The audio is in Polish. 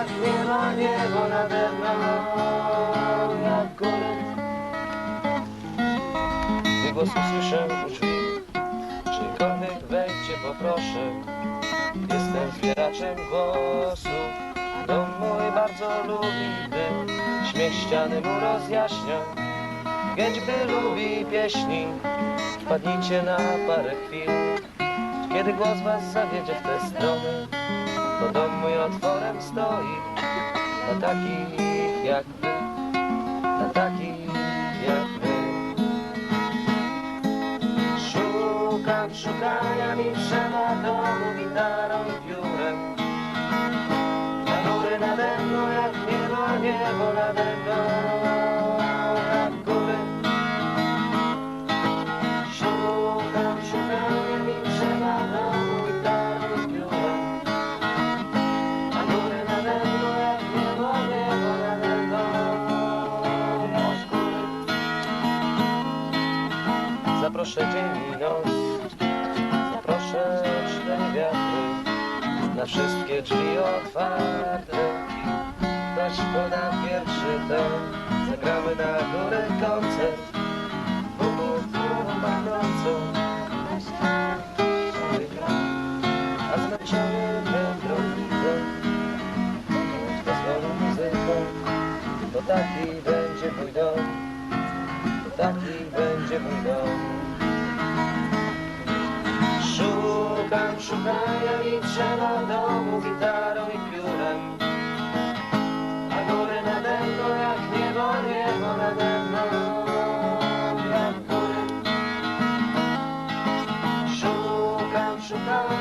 jak niebo, niebo nade mną, jak góry. Gdy głos usłyszę u drzwi, czyjkolwiek wejdźcie poproszę. Jestem zbieraczem głosów, dom mój bardzo lubi, gdy śmiech ściany mu rozjaśnia. Gęć gdy lubi pieśni, wpadnijcie na parę chwil. Kiedy głos was zawiedzie w te strony, otworem stoi dla takich jak wy, dla takich jak wy. Szukam, szukania mi trzeba domu gitarą i piórem. Na góry nade mną jak niebo, niebo nade mną Zaproszę dzień i noc, zaproszę cztery wiatry, na wszystkie drzwi otwarte. Ktoś poda pierwszy ton, zagramy na górę koncert, szukam, szukają i trzeba domu gitarą i piórem. A góry nade mną jak niebo, niebo nade mną jak. Szukam, szukam.